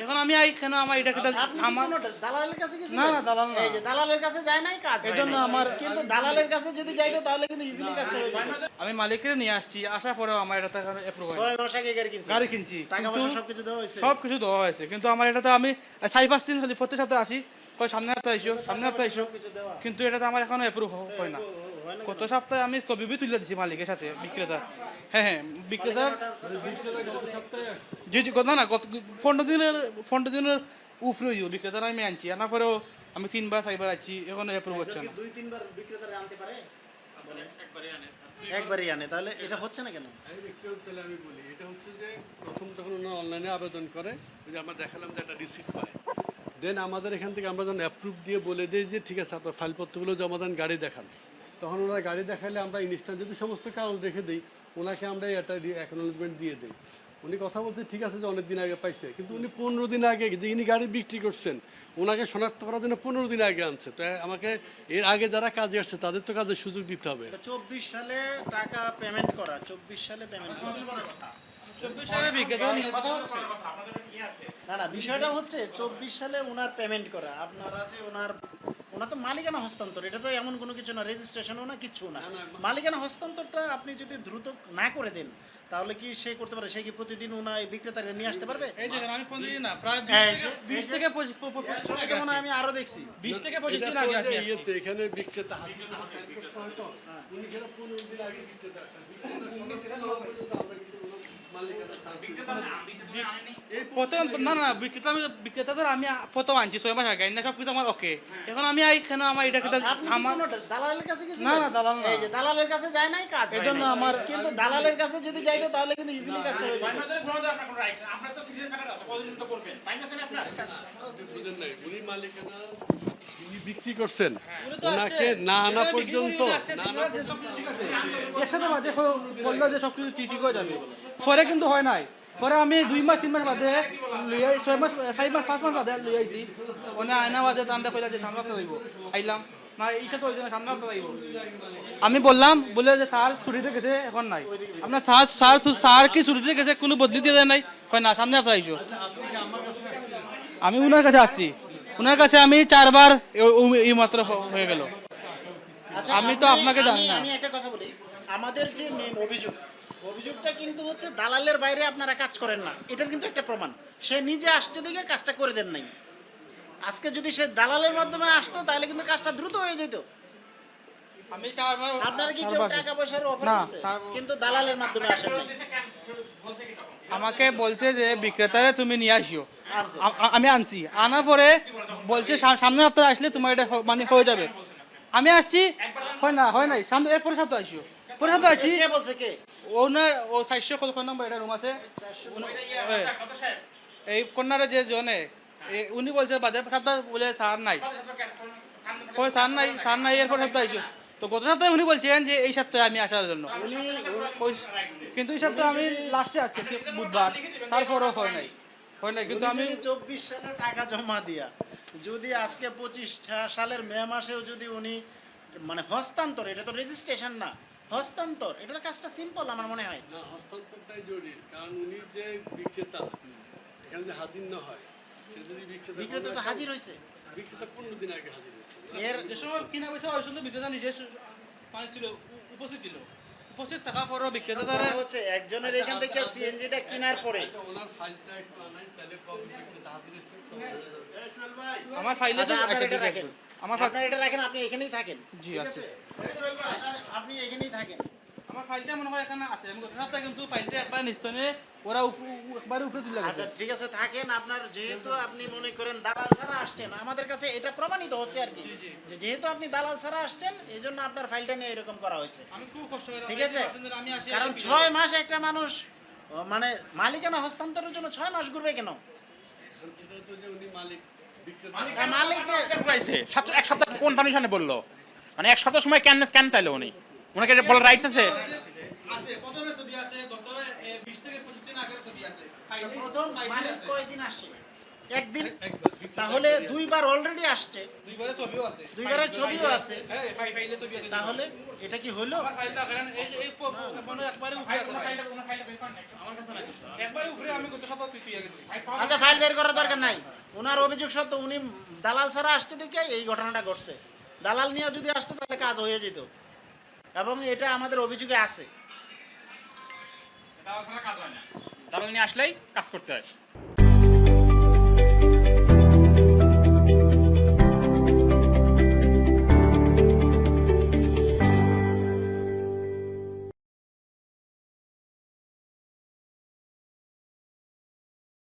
এখন আমি I can আমার এটা খেতে আমার দালালের কাছে গেছিলেন? না, না, দালাল না। এই যে দালালের কাছে যায় নাই কাজ হয় এজন্য আমার- কিন্তু দালালের কাছে যদি যাইতো তাহলে কিন্তু ইজিলি কাজটা হয়ে যেত। আমি মালিকের নিয়ে আসছি আসার পরেও আমার এটা অ্যাপ্রুভ হয় ছয় মাস আগে গাড়ি কিনছে। গাড়ি কিনছি টাকা পয়সা সবকিছু দেওয়া হয়েছে। সব কিছু দেওয়া হয়েছে কিন্তু আমার এটাতে আমি সাড়ে পাঁচ দিন খালি প্রত্যেক সপ্তাহে আসি। কয় সামনে সপ্তাহে আইসো সামনে আইসো। কিছু দেওয়া। কিন্তু এটাতে আমার এখনও অ্যাপ্রুভ হয় না। গত সপ্তাহে আমি ছবি তুলে দিচ্ছি মালিকের সাথে বিক্রেতা। হ্যাঁ হ্যাঁ বিক্রেতার যদি কথা না পনেরো দিনের পনেরো দিনের উপরে হইব বিক্রেতার আমি আনছি আনার পরেও আমি তিনবার চারবার আছি এখনও অ্যাপ্রুভ হচ্ছে না। দুই তিনবার বিক্রেতারা আনতে পারে? একবারই আনে তাহলে এটা হচ্ছে না কেন? তাহলে আমি বলি এটা হচ্ছে যে প্রথম যখন ওনারা অনলাইনে আবেদন করে ওই যে আমরা দেখালাম যে একটা রিসিপ্ট পায়। দেন আমাদের এখান থেকে আমরা যখন অ্যাপ্রুভ দিয়ে বলে দিই যে ঠিক আছে আপনার ফাইলপত্রগুলো জমা দেন গাড়ি দেখান। তখন ওনার গাড়ি দেখালে আমরা ইনস্ট্যান্ট যদি সমস্ত কাগজ রেখে দিই ওনাকে আমরা একটা অ্যাকনোলেজমেন্ট দিয়ে দিই। উনি কথা বলছে ঠিক আছে যে অনেক দিন আগে পাইছে। কিন্তু উনি পনেরো দিন আগে যিনি গাড়ি বিক্রি করছেন ওনাকে শনাক্ত করার জন্য পনেরো দিন আগে আনছে। তো আমাকে এর আগে যারা কাজে আসছে তাদের তো কাজের সুযোগ দিতে হবে। চব্বিশ সালে টাকা পেমেন্ট করা চব্বিশ সালে পেমেন্ট করা। চব্বিশ সালে বিক্রেতা কথা। হচ্ছে। না না বিষয়টা হচ্ছে চব্বিশ সালে ওনার পেমেন্ট করা। আপনারা যে ওনার ওনার তো মালিকানা হস্তান্তর এটা তো এমন কোনো কিছু না রেজিস্ট্রেশনও না কিচ্ছু না মালিকানা হস্তান্তরটা আপনি যদি দ্রুত না করে দেন তাহলে কি সে করতে পারে সে কি প্রতিদিন ওনা এই বিক্রেতাকে নিয়ে আসতে পারবে এই দেখেন আমি পনেরো দিন না প্রায় এই যে, বিশ থেকে পঁচিশ প- প- মনে হয় আমি আরও দেখছি বিশ থেকে পঁচিশ এটা দিন তো আগে যে আমি ইয়েতে এখানে বিক্রেতা হাতে sign করতে হয় তো। উনি এখানে পনেরো দিন আগে বিক্রেতা আসছেন। বিক্রেতা সনদ পর্যন্ত আমরা কিন্তু ওনার মালিকানা এই প্রথম না না বিক্রেতা আমি বিক্রেতা তো আমি প্রথম আনছি ছয় মাস আগে না সব কিছু আমার ওকে এখন আমি আমার এটা আমার দালালের কাছে না, না, দালাল না। এই যে দালালের কাছে যায় নাই কাজ হয় আমার- কিন্তু দালালের কাছে যদি যাইতো তাহলে কিন্তু ইজিলি কাজটা হয়ে যেত বুঝেন নাই, উনি মালিকানা উনি বিক্রি করছেন তো ওনাকে না আনা পর্যন্ত উনি না আনা একসাথে বলল যে সব কিছু ঠিক ঠিক হয়ে যাবে। পরে কিন্তু হয় নাই। পরে আমি দুই মাস তিন মাস বাদে লই ছয় মাস চারি মাস পাঁচ মাস বাদে লই আইছি। মানে আয়না বাদে টানটা কইলা যে সামনে হপ্তাহ যাইব। আইলাম। না এইটা তো সামনে হপ্তাহ যাইব। আমি বললাম বলে যে স্যার ছুটিতে গেছে এখন নাই। আপনার স্যার স্যার স্যার কি ছুটিতে গেছে কোনো বদলি দিয়ে দেয় নাই? কয় না সামনে হপ্তাহ আইসো আমি উনার কাছে আসছি। উনার কাছে আমি চারবার এই মাত্র হয়ে গেল। আচ্ছা, আমি তো আপনাকে জানি না। আমি একটা কথা বলি। আমাদের যে মেন অভিযোগ অভিযোগটা কিন্তু হচ্ছে দালালের বাইরে আপনারা কাজ করেন না। এটার কিন্তু একটা প্রমাণ। সে নিজে আসছে দেখে কাজটা করে দেন নাই। আজকে যদি সে দালালের মাধ্যমে আসতো তাহলে কিন্তু কাজটা দ্রুত হয়ে যেত। আমি চারবার আপনারা কি কেউ টাকা পয়সার অফার করছে? কিন্তু দালালের মাধ্যমে আসেন নাই। আমাকে বলছে যে বিক্রেতারে তুমি নিয়ে আসিও। আমি আনছি। আনার পরে বলছে সা- সামনের সপ্তাহে আসলে তোমার এটা মানে হয়ে যাবে। আমি আসছি হয় না হয় নাই। সামনে এরপরে সপ্তাহে আসিও। পরে সপ্তাহে আসি। কে বলছে কে? ওনার ও চারশো কত কয় নম্বর এটা রুম আছে এই কন্যারে যে জনে এ, উনি বলছে বাদে সপ্তাহ বলে স্যার নাই। স্যার নাই স্যার নাই এরপর সপ্তাহে আসিও তো গত সপ্তাহে উনি বলছেন যে এই সপ্তাহে আমি আসার জন্য। উনি কিন্তু এই সপ্তাহে আমি লাস্টে আসছি বুধবার। তারপরও হয় নাই। হয় নাই কিন্তু আমি চব্বিশ সালে টাকা জমা দিয়া যদি আজকে পঁচিশ সালের মে মাসেও যদি উনি মানে হস্তান্তর এটা তো রেজিস্ট্রেশন না হস্তান্তর এটা তো কাজটা সিম্পল আমার মনে হয়। না হস্তান্তরটাই জরুরি কারণ উনি যে বিক্রেতা এখানে যে হাজির না হয় সে যদি বিক্রেতা বিক্রেতা তো হাজির হয়েছে। বিক্রেতা পনেরো দিন আগে হাজির হয়েছে। এর যে সময় কিনা পয়সা ওই সময় বিক্রেতা নিজে পানি মানে ছিল উপস্থিত ছিল। উপস্থিত পরও বিক্রেতা তারা। হচ্ছে একজনের এখান থেকে সিএনজিটা কেনার পরে। আচ্ছা হয়ে যাবে। আমার ফাইলে আচ্ছা, তো আপনার আচ্ছা এটা ঠিক আছে। রাখেন। আমার ফাইল এটা রাখেন আপনি এখানেই থাকেন। জি, আছে। আপনি এখানেই থাকেন। আমার ফাইলটা মনে হয় এখানে আছে আমি গত কিন্তু ফাইলটা একবার নিস্তনে ওরা একবার উপরে তুলে আচ্ছা ঠিক আছে থাকেন আপনার যেহেতু আপনি মনে করেন দালাল ছাড়া আসছেন আমাদের কাছে এটা প্রমাণিত হচ্ছে আর কি যেহেতু আপনি দালাল ছাড়া আসছেন এই জন্য আপনার ফাইলটা নিয়ে এরকম করা হয়েছে আমি খুব কষ্ট ঠিক আছে কারণ ছয় মাস একটা মানুষ মানে মালিকানা হস্তান্তরের জন্য ছয় মাস ঘুরবে কেন এখন সেটা তো যে উনি মালিক হ্যাঁ, এক সপ্তাহ কোন পারমিশনে বলল মানে এক সপ্তাহ সময় কেন কেন চাইলো উনি ওনাকে এটা বলার রাইটস আছে? আছে প্রথমে ছবি আছে গত 20 থেকে 25 দিন আগের ছবি আছে। প্রথম ফাইল মালিক আছে। কয়দিন আসে? একদিন? তাহলে দুইবার অলরেডি আসছে। দুইবারে ছবিও আছে। দুইবারের ছবিও আছে। হ্যাঁ ফাই- ফাইলে ছবি আছে। তাহলে এটা কি হলো? আমার ফাইলটা দেখেন, এই যে এই মানে একবারে উপরে আছে ভাই। একবারে উপরে আমি গত সপ্তাহ তুই পেয়ে আচ্ছা ফাইল বের করার দরকার নাই। ওনার অভিযোগ সত্য উনি দালাল ছাড়া আসছে দেখে এই ঘটনাটা ঘটছে। দালাল নিয়ে যদি আসতো তাহলে কাজ হয়ে যেত। এবং এটা আমাদের অভিযোগে আছে। ছাড়া কাজ হয় না। দালাল নিয়ে আসলেই কাজ করতে হয়।